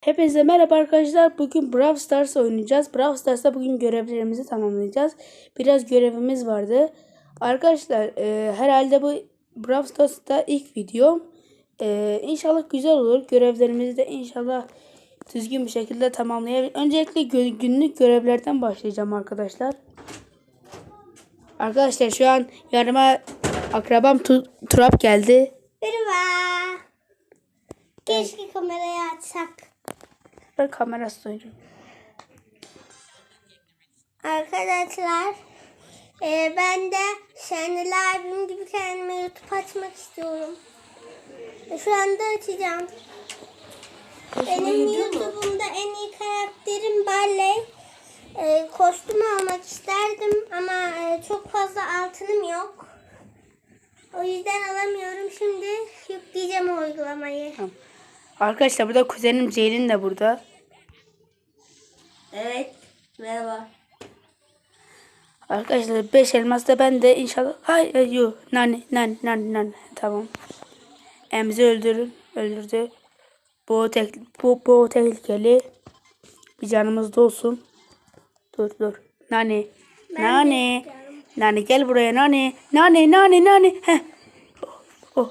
Hepinize merhaba arkadaşlar. Bugün Brawl Stars oynayacağız. Brawl Stars'ta bugün görevlerimizi tamamlayacağız. Biraz görevimiz vardı. Arkadaşlar e, herhalde bu Brawl Stars'ta ilk video. E, inşallah güzel olur. Görevlerimizi de inşallah düzgün bir şekilde tamamlayabilir. Öncelikle günlük görevlerden başlayacağım arkadaşlar. Arkadaşlar şu an yanıma akrabam Tu- Turap geldi. Merhaba. Keşke kamerayı açsak. Ben kamerası oynuyorum. Arkadaşlar e, ben de Şenol abim gibi kendime YouTube açmak istiyorum. E, şu anda açacağım. Benim YouTube'umda en iyi karakterim Barley. E, kostüm almak isterdim ama e, çok fazla altınım yok. O yüzden alamıyorum. Şimdi yükleyeceğim o uygulamayı. Tamam. Arkadaşlar burada kuzenim Ceylin de burada. Evet. Merhaba. Arkadaşlar 5 elmas da ben de inşallah. Hayır ay, yok. Nane nane nane nane. Tamam. Emzi öldürün. Öldürdü. Bu tek bu bu tehlikeli. Bir canımız da olsun. Dur dur. Nane. Nane. Nane gel buraya nane. Nane nane nane. Heh. Oh, oh.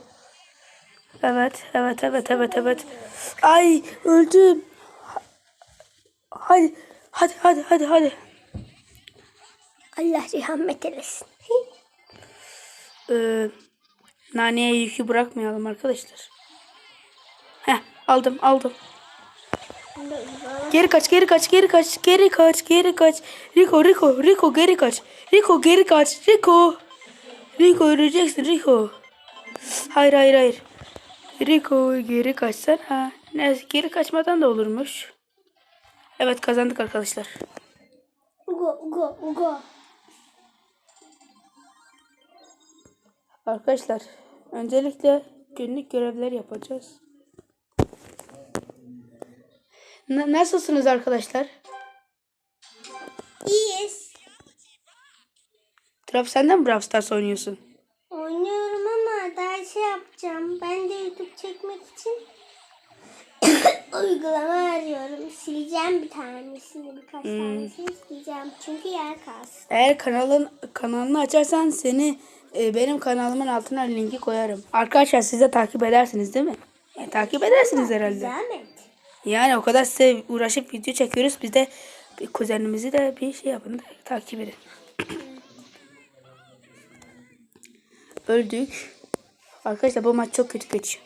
Evet evet evet evet evet. Ay öldüm. Hadi hadi hadi hadi hadi. Allah rahmet eylesin. Ee, naneye yükü bırakmayalım arkadaşlar. Heh aldım aldım. Geri kaç geri kaç geri kaç geri kaç geri kaç. Rico Rico Rico geri kaç. Rico geri kaç Rico. Rico öleceksin Rico. Hayır hayır hayır. Rico geri kaçsana. Neyse geri kaçmadan da olurmuş. Evet kazandık arkadaşlar. Ugo, Ugo, Ugo. Arkadaşlar öncelikle günlük görevler yapacağız. Na- nasılsınız arkadaşlar? İyiyiz. Trap sen de mi Brawl Stars oynuyorsun? Oynuyorum ama daha şey yapacağım. Ben de YouTube çekmek için uygulama arıyorum. Bir tanesini, birkaç tanesini sileceğim. Çünkü yer kalsın. Eğer kanalın kanalını açarsan seni e, benim kanalımın altına linki koyarım. Arkadaşlar siz de takip edersiniz değil mi? E, takip edersiniz herhalde. Zahmet. Yani o kadar size uğraşıp video çekiyoruz. Biz de bir kuzenimizi de bir şey yapın da takip edin. Öldük. Arkadaşlar bu maç çok kötü geçiyor.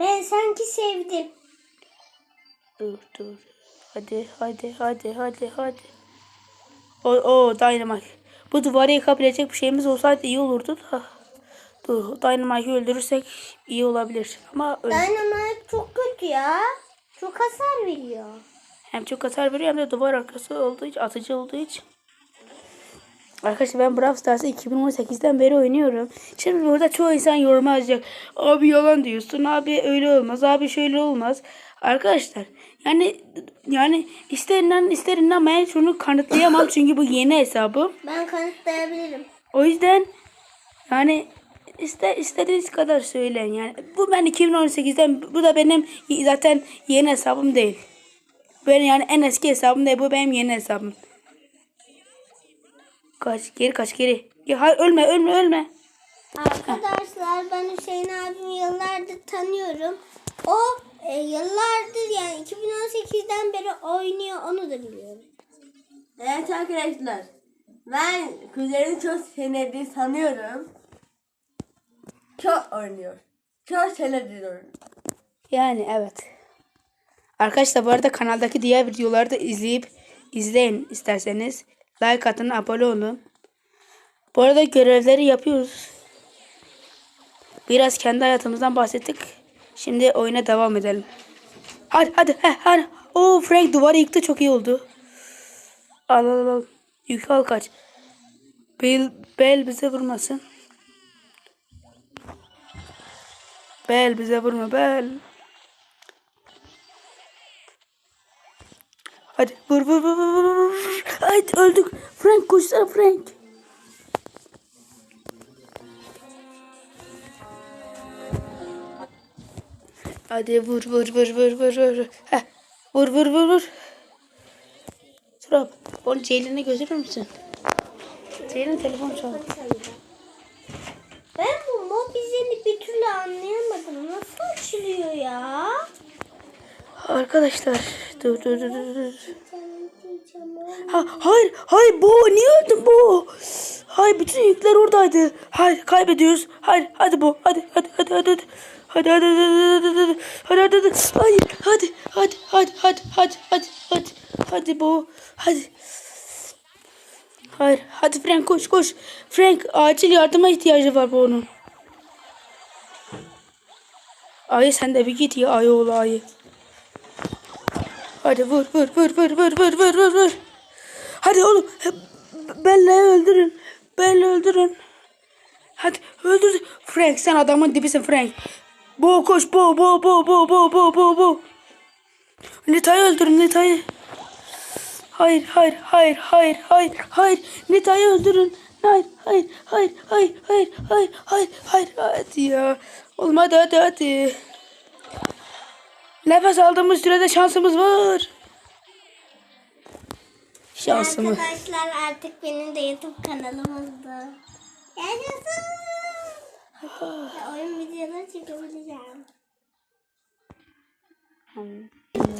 Ben sanki sevdim. Dur dur. Hadi hadi hadi hadi hadi. O, o Dynamite. Bu duvarı yıkabilecek bir şeyimiz olsaydı iyi olurdu da. Dur Dynamite'ı öldürürsek iyi olabilir. Ama öl- Dynamite çok kötü ya. Çok hasar veriyor. hem çok hasar veriyor hem de duvar arkası olduğu için, atıcı olduğu için. Arkadaşlar ben Brawl Stars'ı 2018'den beri oynuyorum. Şimdi burada çoğu insan yoruma yazacak. Abi yalan diyorsun. Abi öyle olmaz. Abi şöyle olmaz. Arkadaşlar yani yani ister inan ister inanmayın şunu kanıtlayamam çünkü bu yeni hesabım. Ben kanıtlayabilirim. O yüzden yani iste istediğiniz kadar söyleyin yani. Bu ben 2018'den bu da benim zaten yeni hesabım değil. Benim yani en eski hesabım değil bu benim yeni hesabım. Kaç geri kaç geri. Ya, hayır, ölme ölme ölme. Arkadaşlar ben Hüseyin abimi yıllardır tanıyorum. O e, yıllardır yani 2018'den beri oynuyor onu da biliyorum. Evet arkadaşlar. Ben kuzenimi çok senedir tanıyorum. Çok oynuyor. Çok senedir oynuyor. Yani evet. Arkadaşlar bu arada kanaldaki diğer videoları da izleyip izleyin isterseniz. Like atın, abone olun. Bu arada görevleri yapıyoruz. Biraz kendi hayatımızdan bahsettik. Şimdi oyuna devam edelim. Hadi hadi heh, hadi. Oo Frank duvarı yıktı çok iyi oldu. Al al al. Yük al kaç. Bel, bel bize vurmasın. Bel bize vurma bel. Hadi vur vur vur vur vur. Hadi öldük. Frank koşsana Frank. Hadi vur vur vur vur vur vur. Heh. Vur vur vur vur. Turap. Onu Ceylin'e götürür müsün? Ceylin telefon çaldı. Ben bu mobizeni bir türlü anlayamadım. Nasıl açılıyor ya? Arkadaşlar. Dur dur dur dur. dur. Ha, hayır hayır bu niye öldün bu? Hayır bütün yükler oradaydı. Hayır kaybediyoruz. Hayır hadi bu hadi hadi hadi hadi hadi. Hadi hadi hadi hadi hadi hadi hadi hadi hadi hadi hadi hadi hadi hadi hadi hadi bu hadi hayır hadi Frank koş koş Frank acil yardıma ihtiyacı var bu onun Ayı sen de bir git ya ayı oğlu ayı Hadi vur vur vur vur vur vur vur vur vur. Hadi oğlum. Bella'yı öldürün. Bella öldürün. Hadi öldür. Frank sen adamın dibisin Frank. Bo koş bo bo bo bo bo bo bo bo. Nita'yı öldürün Nita'yı. Hayır hayır hayır hayır hayır hayır. Nita'yı öldürün. Hayır hayır hayır hayır hayır hayır hayır hayır hadi ya. Oğlum hadi hadi hadi. Nefes aldığımız sürede şansımız var. Şansımız. Arkadaşlar artık benim de YouTube kanalım oldu. Yaşasın. Ya, oyun videoları çekebileceğim.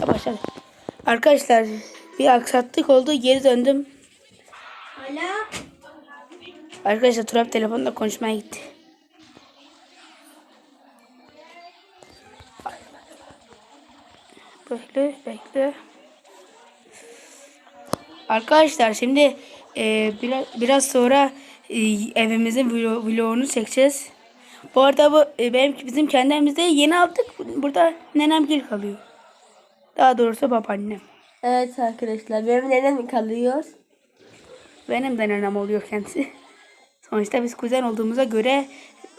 Başladı. Arkadaşlar bir aksaklık oldu. Geri döndüm. Hala Arkadaşlar Turap telefonla konuşmaya gitti. Bekle bekle. Arkadaşlar şimdi e, biraz, biraz sonra e, evimizin vlog, vlogunu çekeceğiz. Bu arada bu e, benim bizim kendi evimizde yeni aldık. Burada nenem gül kalıyor. Daha doğrusu babaannem. Evet arkadaşlar benim nenem kalıyor. Benim de nenem oluyor kendisi. Sonuçta biz kuzen olduğumuza göre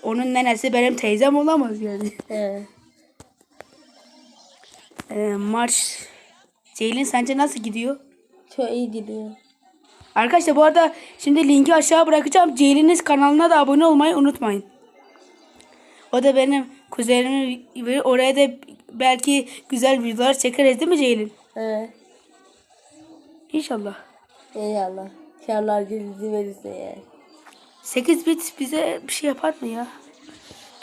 onun nenesi benim teyzem olamaz yani. Evet. Ee, maç Ceylin sence nasıl gidiyor? Çok iyi gidiyor. Arkadaşlar bu arada şimdi linki aşağı bırakacağım. Ceylin'in kanalına da abone olmayı unutmayın. O da benim kuzenimin ve oraya da belki güzel videolar çekeriz değil mi Ceylin? Evet. İnşallah. İnşallah. İnşallah gözünüzü verirse yani. 8 bit bize bir şey yapar mı ya?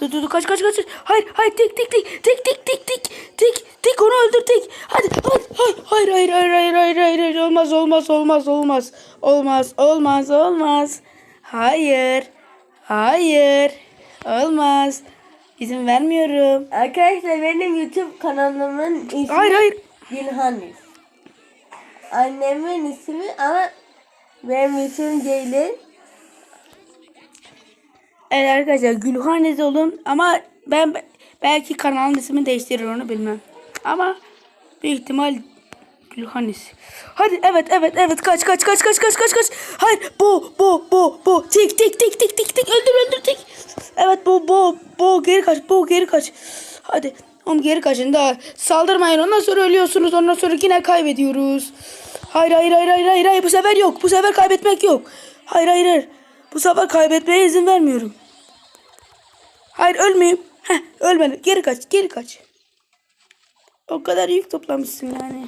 Dur dur dur kaç kaç kaç. Hayır hayır tik tik tik tik tik tik tik tik tik onu öldür tik. Hadi hadi hayır hayır hayır hayır hayır hayır hayır olmaz olmaz olmaz olmaz olmaz olmaz olmaz. Hayır hayır olmaz. İzin vermiyorum. Arkadaşlar benim YouTube kanalımın ismi Hayır hayır. Gülhanis. Annemin ismi ama benim ismim Ceylin. Evet arkadaşlar Gülhanez olun ama ben belki kanalın ismini değiştirir onu bilmem. Ama büyük ihtimal Gülhanes. Hadi evet evet evet kaç kaç kaç kaç kaç kaç kaç. Hayır bu bu bu bu tik tik tik tik tik tik öldür öldür tik. Evet bu bu bu geri kaç bu geri kaç. Hadi oğlum geri kaçın da saldırmayın ondan sonra ölüyorsunuz ondan sonra yine kaybediyoruz. Hayır hayır hayır hayır hayır, hayır. bu sefer yok bu sefer kaybetmek yok. Hayır hayır hayır. Bu sefer kaybetmeye izin vermiyorum. Hayır ölmeyeyim. Heh ölmedi. Geri kaç geri kaç. O kadar yük toplamışsın yani.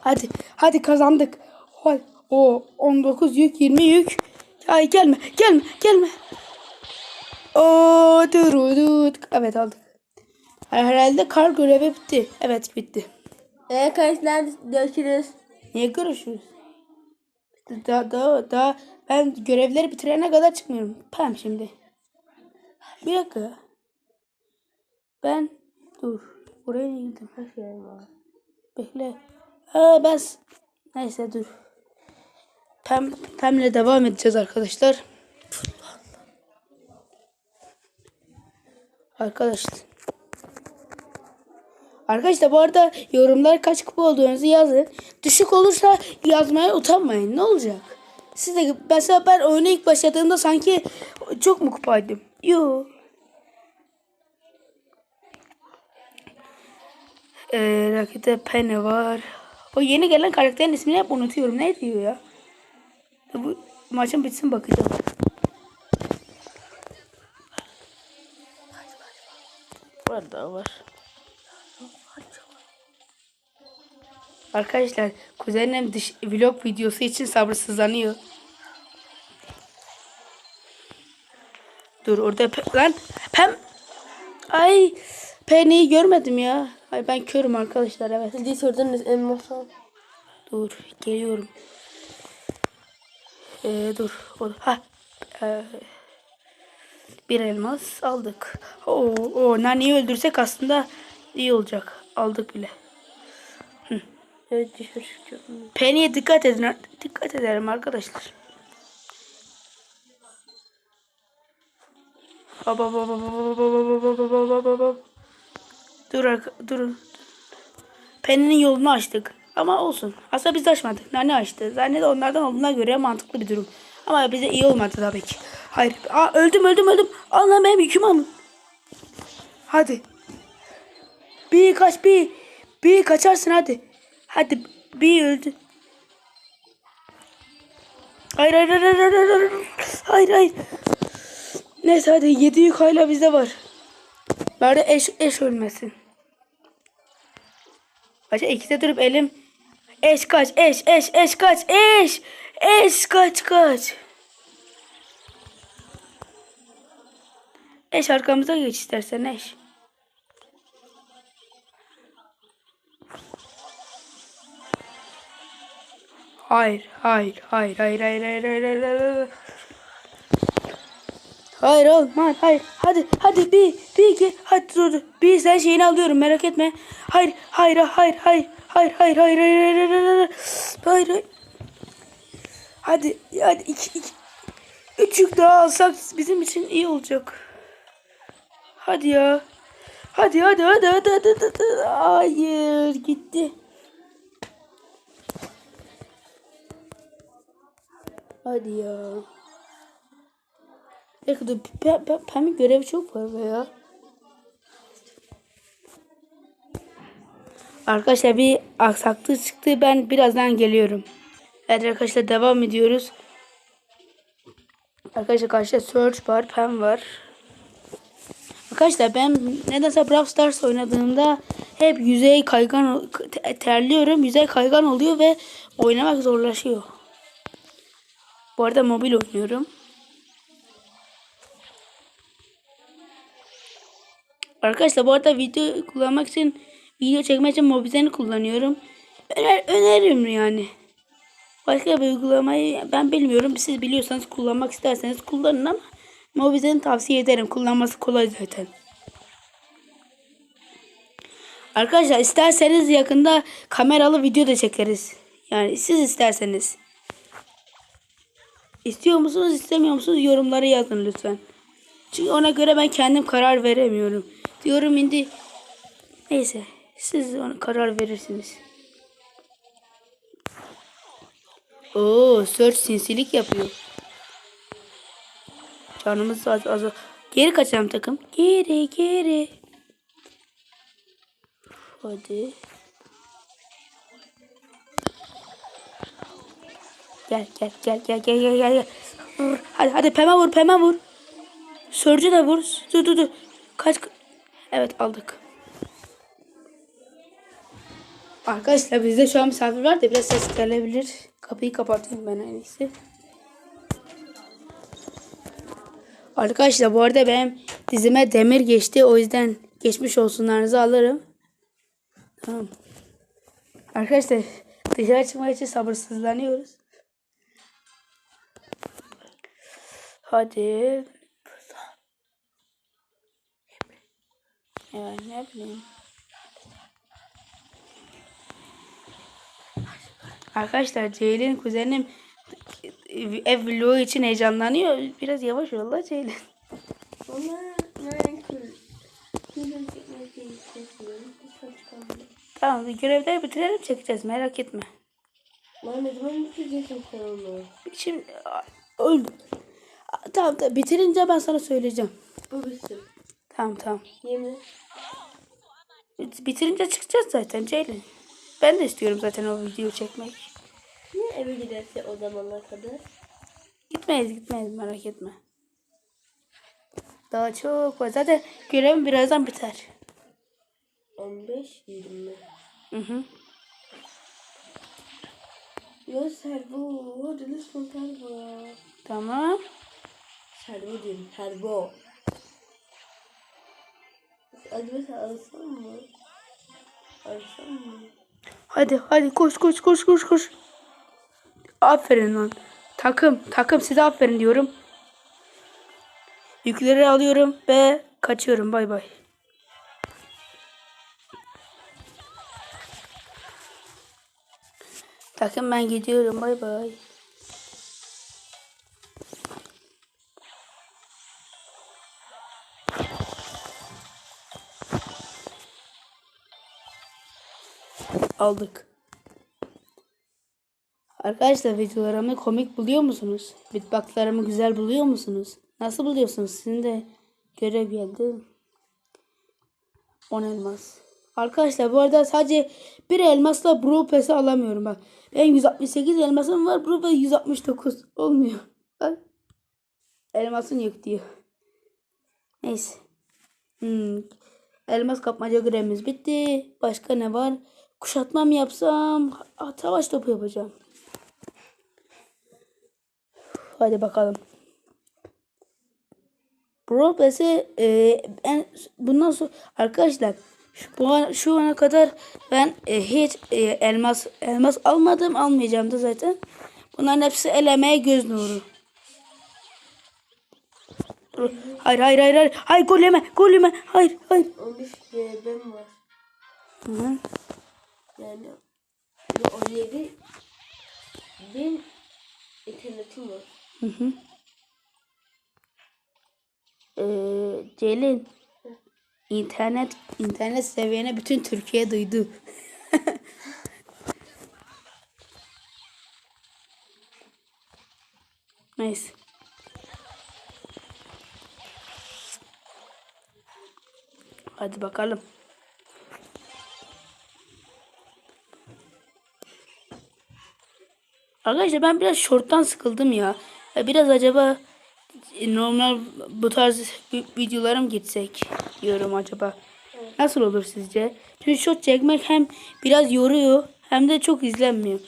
Hadi hadi kazandık. Hadi. O 19 yük 20 yük. Ay gelme gelme gelme. O durudut. Evet aldık. Herhalde kar görevi bitti. Evet bitti. Evet arkadaşlar görüşürüz. Niye görüşürüz? Daha, daha, daha ben görevleri bitirene kadar çıkmıyorum. Pam şimdi. Bir dakika. Ben dur. Buraya? Her şey var. Bekle. Aa ben neyse dur. Pem Pem'le devam edeceğiz arkadaşlar. Arkadaşlar. Arkadaşlar bu arada yorumlar kaç kupa olduğunuzu yazın. Düşük olursa yazmaya utanmayın. Ne olacak? Siz de mesela ben oyuna ilk başladığımda sanki çok mu kupaydım? Yo. Ee, rakipte Penny var. O yeni gelen karakterin ismini hep unutuyorum. Ne diyor ya? Bu maçın bitsin bakacağım. Arada daha var. Arkadaşlar kuzenim dış vlog videosu için sabırsızlanıyor. Dur orada pe- lan pem ay Penny'i görmedim ya. Ay ben körüm arkadaşlar evet. Hadi sordun elmasal. Dur geliyorum. Ee, dur. Ha. Ee, bir elmas aldık. Oo, o Nani'yi öldürsek aslında iyi olacak. Aldık bile. Evet dışarı çıkıyorum. Penny'e dikkat edin. Dikkat edelim arkadaşlar. Hop hop hop hop hop hop hop hop hop hop hop Dur durun. Penny'nin yolunu açtık. Ama olsun. Aslında biz açmadık. Nane açtı. Zanne onlardan olduğuna göre mantıklı bir durum. Ama bize iyi olmadı tabii ki. Hayır. Aa, öldüm öldüm öldüm. Al lan benim yükümü alın. Hadi. Bir kaç bir. Bir kaçarsın hadi. Hadi bir öldü. Hayır hayır hayır hayır hayır. Hayır hayır. Neyse hadi yedi yük hala bizde var. Bari eş, eş ölmesin. Başka ikide durup elim. Eş kaç eş eş eş kaç eş. Eş kaç kaç. Eş arkamıza geç istersen eş. Hayır, hayır, hayır, hayır, hayır, hayır, hayır, hayır, hayır, hayır. Olmaz, hayır. Hadi, hadi bir, bir, iki, hadi dur. Bir sen şeyini alıyorum merak etme. Hayır, hayır, hayır, hayır, hayır, hayır, hayır, hayır, hayır, hayır, hayır, hayır. Hadi, hadi iki, iki, üç yük daha alsak bizim için iyi olacak. Hadi ya. Hadi, hadi, hadi, hadi, hadi, hadi. hadi. Hayır, gitti. Hadi ya. Ne kadar pe, pe, pembe görevi çok var ya. Arkadaşlar bir aksaklık çıktı. Ben birazdan geliyorum. Evet arkadaşlar devam ediyoruz. Arkadaşlar karşıda Search var, Pem var. Arkadaşlar ben nedense Brawl Stars oynadığımda hep yüzey kaygan te- terliyorum. Yüzey kaygan oluyor ve oynamak zorlaşıyor. Bu arada mobil oynuyorum. Arkadaşlar bu arada video kullanmak için video çekmek için Mobizen'i kullanıyorum. Öner, öneririm yani. Başka bir uygulamayı ben bilmiyorum. Siz biliyorsanız kullanmak isterseniz kullanın ama Mobizen'i tavsiye ederim. Kullanması kolay zaten. Arkadaşlar isterseniz yakında kameralı video da çekeriz. Yani siz isterseniz. İstiyor musunuz istemiyor musunuz yorumlara yazın lütfen. Çünkü ona göre ben kendim karar veremiyorum. Diyorum indi. Neyse siz ona karar verirsiniz. Oo, search sinsilik yapıyor. Canımız az az. Geri kaçalım takım. Geri geri. Hadi. Gel gel gel gel gel gel gel. Vur. Hadi hadi peme vur peme vur. Sörcü de vur. Dur dur dur. Kaç. Evet aldık. Arkadaşlar bizde şu an misafir var da biraz ses gelebilir. Kapıyı kapatayım ben en iyisi. Arkadaşlar bu arada benim dizime demir geçti. O yüzden geçmiş olsunlarınızı alırım. Tamam. Arkadaşlar dışarı çıkmak için sabırsızlanıyoruz. Hadi. Ya ne bileyim. Arkadaşlar Ceylin kuzenim ev vlogu için heyecanlanıyor. Biraz yavaş ol la Ceylin. Ama ben. Tamam görevleri bitirelim çekeceğiz merak etme. Ben ne zaman bitireceksin sen onu? Şimdi öldüm. Tamam, tamam bitirince ben sana söyleyeceğim. Bu bitsin. Tamam tamam. Yemin. Bit- Bitirince çıkacağız zaten Ceylin. Ben de istiyorum zaten o videoyu çekmek. Niye eve giderse o zamana kadar? Gitmeyiz gitmeyiz merak etme. Daha çok var. Zaten görevim birazdan biter. 15, 20. Hı hı. Ya servo. Lütfen servo. Tamam. Servo diyorum. Servo. Mesela alsam mı? Alsam mı? Hadi hadi koş koş koş koş koş. Aferin lan. Takım takım size aferin diyorum. Yükleri alıyorum ve kaçıyorum. Bay bay. Takım ben gidiyorum. Bay bay. Aldık. Arkadaşlar videolarımı komik buluyor musunuz? Beatboxlarımı güzel buluyor musunuz? Nasıl buluyorsunuz? Sizin de görev geldi. 10 elmas. Arkadaşlar bu arada sadece bir elmasla Bro Pass'i alamıyorum bak. Ben 168 elmasım var. Bro Pass 169. Olmuyor. Bak. Elmasın yok diyor. Neyse. Hmm. Elmas kapmaca görevimiz bitti. Başka ne var? Kuşatma mı yapsam? Savaş topu yapacağım. Hadi bakalım. Pass'e e, ben bundan sonra arkadaşlar şu, bu an- şu ana kadar ben e, hiç e, elmas elmas almadım almayacağım da zaten. Bunların hepsi elemeye göz nuru. Hayır hayır hayır hayır. Hayır gol yeme gol yeme. Hayır hayır. 15 GB'm var. Hı -hı. Yani 17 bin internetim var. Hı hı. Ee, Celin internet internet seviyene bütün Türkiye duydu. Neyse. Hadi bakalım. Arkadaşlar ben biraz short'tan sıkıldım ya. Ya Biraz acaba e, normal bu tarz vi- videolarım gitsek diyorum acaba. Nasıl olur sizce? Çünkü short çekmek hem biraz yoruyor hem de çok izlenmiyor.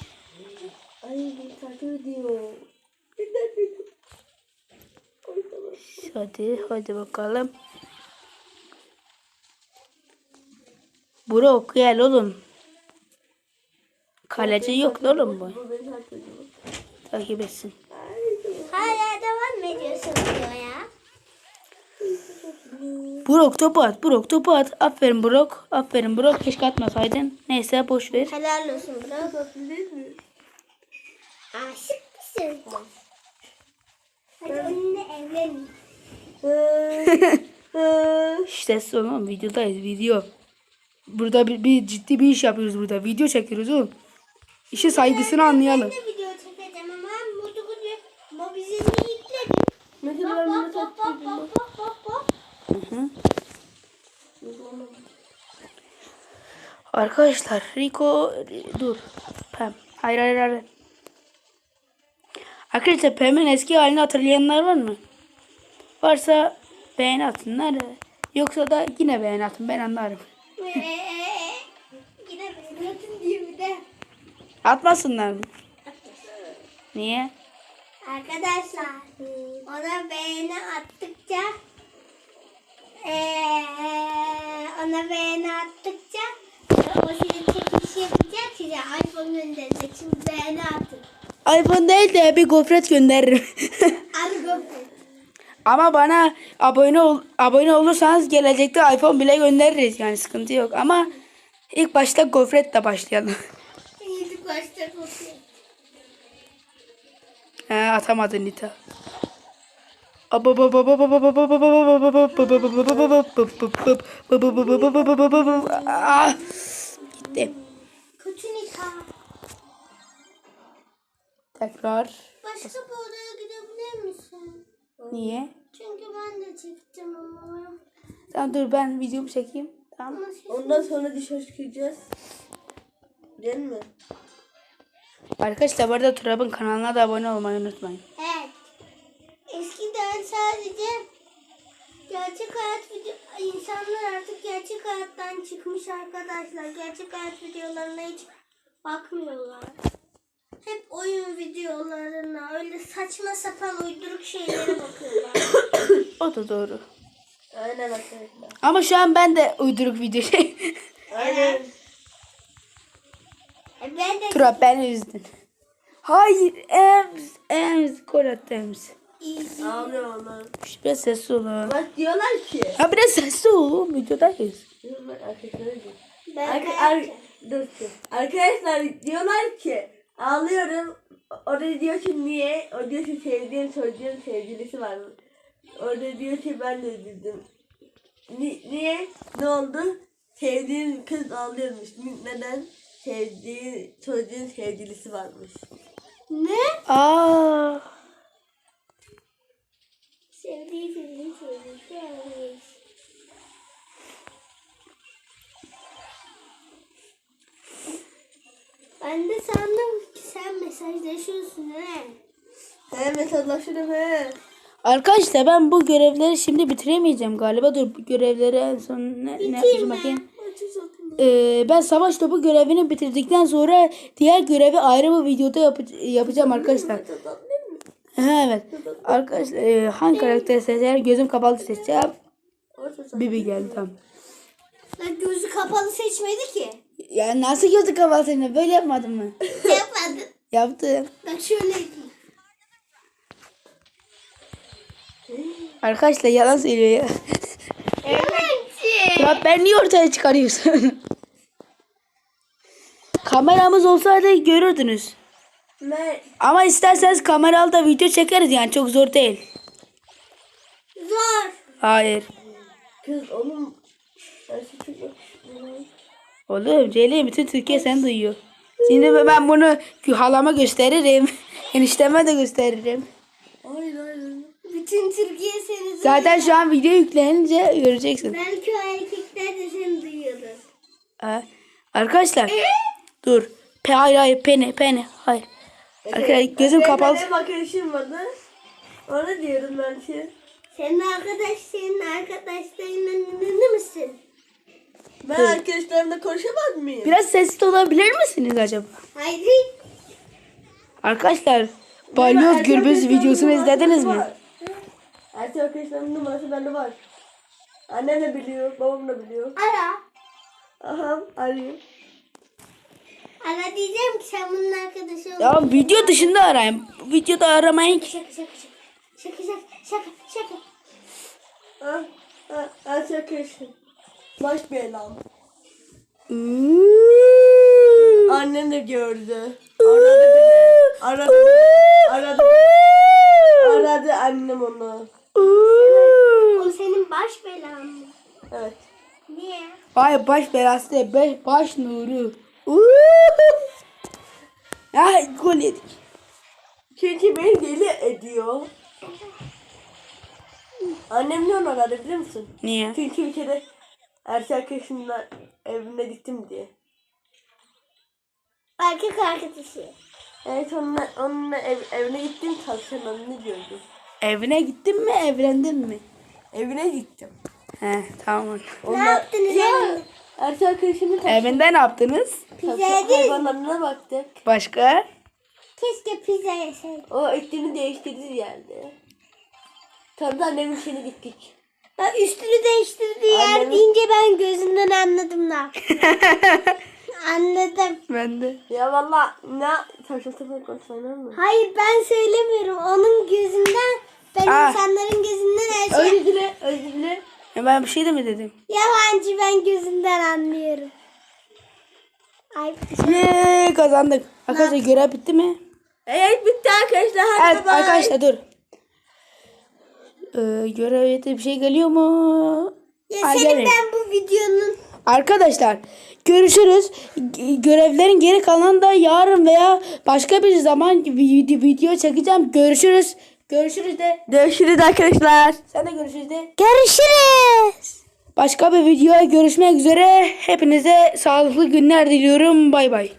Ay beni takip ediyor. Hadi hadi bakalım. Bro gel oğlum. Kaleci yok oğlum bu. Takip etsin. Hala devam ediyorsun diyor ya. Brok topu at. Brok topu at. Aferin Brok. Aferin Brok. Keşke atmasaydın. Neyse boş ver. Helal olsun bro. Tatlı değil mi? Aşık mısın? Hadi onunla evlenin. İşte oğlum videodayız video. Burada bir, bir ciddi bir iş yapıyoruz burada. Video çekiyoruz oğlum. İşe saygısını anlayalım. Mesela ben bunu. Mesela Arkadaşlar Rico dur. Pem. Hayır hayır hayır. Arkadaşlar Pem'in eski halini hatırlayanlar var mı? Varsa beğeni atınlar. Yoksa da yine beğeni atın ben anlarım. Atmasınlar mı? Niye? Arkadaşlar ona beğeni attıkça eee ona beğeni attıkça o size çekiliş yapacak size iPhone gönderecek. Şimdi beğeni atın. iPhone değil de bir gofret gönderirim. Argo. Ama bana abone ol, abone olursanız gelecekte iPhone bile göndeririz yani sıkıntı yok. Ama ilk başta gofretle başlayalım. Başta kokuyor. He atamadı Nita. Ah, Gitti. Kötü nikah. Tekrar. Başka bir odaya gidebilir misin? Niye? Çünkü ben de çekeceğim ama. Tamam dur ben videomu çekeyim. Tamam. Ondan sonra dışarı çıkacağız. Değil mi? Arkadaşlar bu arada Turab'ın kanalına da abone olmayı unutmayın. Evet. Eskiden sadece Gerçek hayat video insanlar artık gerçek hayattan çıkmış arkadaşlar. Gerçek hayat videolarına hiç bakmıyorlar. Hep oyun videolarına öyle saçma sapan uyduruk şeylere bakıyorlar. O da doğru. Aynen arkadaşlar. Ama şu an ben de uyduruk video şey. Aynen. Ben de Tura beni üzdün. Hayır Ems. Ems. Gol attı Ems. Ağlıyor onlar. Şş, Biraz sessiz olun. Bak diyorlar ki. Ha biraz sessiz olun. Videodayız. Arkadaşlar. Ben ar, dur, diyorlar ki ağlıyorum. Orada diyor ki niye? O diyor ki sevdiğim çocuğun sevgilisi var. Orada diyor ki ben de üzüldüm. Ni, niye? Ne oldu? Sevdiğin kız ağlıyormuş. Neden? Sevdiği çocuğun sevgilisi varmış. Ne? Aa. Sevdiği film sevgisi almış. Ben de sandım ki sen mesajlaşıyorsun he. He mesajlaşırım he. Arkadaşlar ben bu görevleri şimdi bitiremeyeceğim galiba. Dur bu görevleri en son ne, ne yapacağım bakayım. Ee, ben savaş topu görevini bitirdikten sonra diğer görevi ayrı bir videoda yapı- yapacağım arkadaşlar. Evet. Arkadaşlar e, hangi karakteri seçer? Gözüm kapalı seçeceğim. Bibi geldi tamam. Lan gözü kapalı seçmedi ki. Ya nasıl gözü kapalı seçme? Böyle yapmadın mı? Yapmadı. Yaptım. Bak şöyle yapayım. Arkadaşlar yalan söylüyor ya. Ben niye ortaya çıkarıyorsun? Kameramız olsaydı görürdünüz. Ne? Ama isterseniz kameralı da video çekeriz yani çok zor değil. Zor. Hayır. Kız oğlum. Ben Oğlum Ceylin bütün Türkiye seni duyuyor. Şimdi ben bunu halama gösteririm. Enişteme de gösteririm. Hayır hayır. Bütün Türkiye seni duyuyor. Zaten şu an video yüklenince göreceksin. Belki o erkekler de seni duyuyordur. Ha. Arkadaşlar dur. Pe hayır hayır pene pene hayır. Arkadaşlar gözüm Benim kapalı. Benim arkadaşım vardı. Ona diyorum ben şey. Senin arkadaş senin arkadaşlarının ünlü müsün? Ben arkadaşlarımla konuşamaz mıyım? Biraz sessiz olabilir misiniz acaba? Hayır. Arkadaşlar Balyoz Gürbüz videosunu izlediniz mi? Erkek arkadaşlarımın numarası bende var. Annem de biliyor, babam da biliyor. Ara. Aha, arayayım. Ara diyeceğim ki sen bunun arkadaşı ol. Ya video dışında arayın. Videoda aramayın ki. Şaka şaka şaka. Şaka şaka şaka şaka. Ha, ha, erkek arkadaşım. Baş belam. Annem de gördü. Aradı bile. Aradı bile. Aradı. Aradı annem onu. O senin baş belan mı? Evet. Niye? Ay baş belası değil, baş, baş nuru. Ay gol yedik. Çünkü beni deli ediyor. Annem ne onu aradı biliyor musun? Niye? Çünkü bir kere erkek arkadaşımla evine gittim diye. Erkek arkadaşı. Evet onunla, onunla ev, evine gittim tavşanlarını gördüm. Evine gittin mi, evlendin mi? Evine gittim. He tamam. Onunla, yaptınız Ya, evinde? erkek arkadaşımın tav- Evinde ne yaptınız? Pizza yediniz. hayvanlarına baktık. Başka? Keşke pizza yeseydik. O etini değiştirdi yerde. Sonra da annemin işine gittik. Ben üstünü değiştirdiği yer Annemin- deyince ben gözünden anladım ne Anladım. Ben de. Ya valla ne tavşan tavşan konuşmalar mı? Hayır ben söylemiyorum. Onun gözünden ben Ah. insanların gözünden her şey. Özür dile, özür dile. Ya ben bir şey de mi dedim? Yalancı ben gözünden anlıyorum. Ay Yeee kazandık. Arkadaşlar görev bitti mi? Evet bitti arkadaşlar. Hadi Evet bye. arkadaşlar dur. Ee, görevde bir şey geliyor mu? ya Ay, senin gelmiyor. ben bu videonun Arkadaşlar görüşürüz. Görevlerin geri kalanı da yarın veya başka bir zaman vi- video çekeceğim. Görüşürüz. Görüşürüz de. Görüşürüz arkadaşlar. Sen de görüşürüz de. Görüşürüz. Başka bir videoya görüşmek üzere. Hepinize sağlıklı günler diliyorum. Bay bay.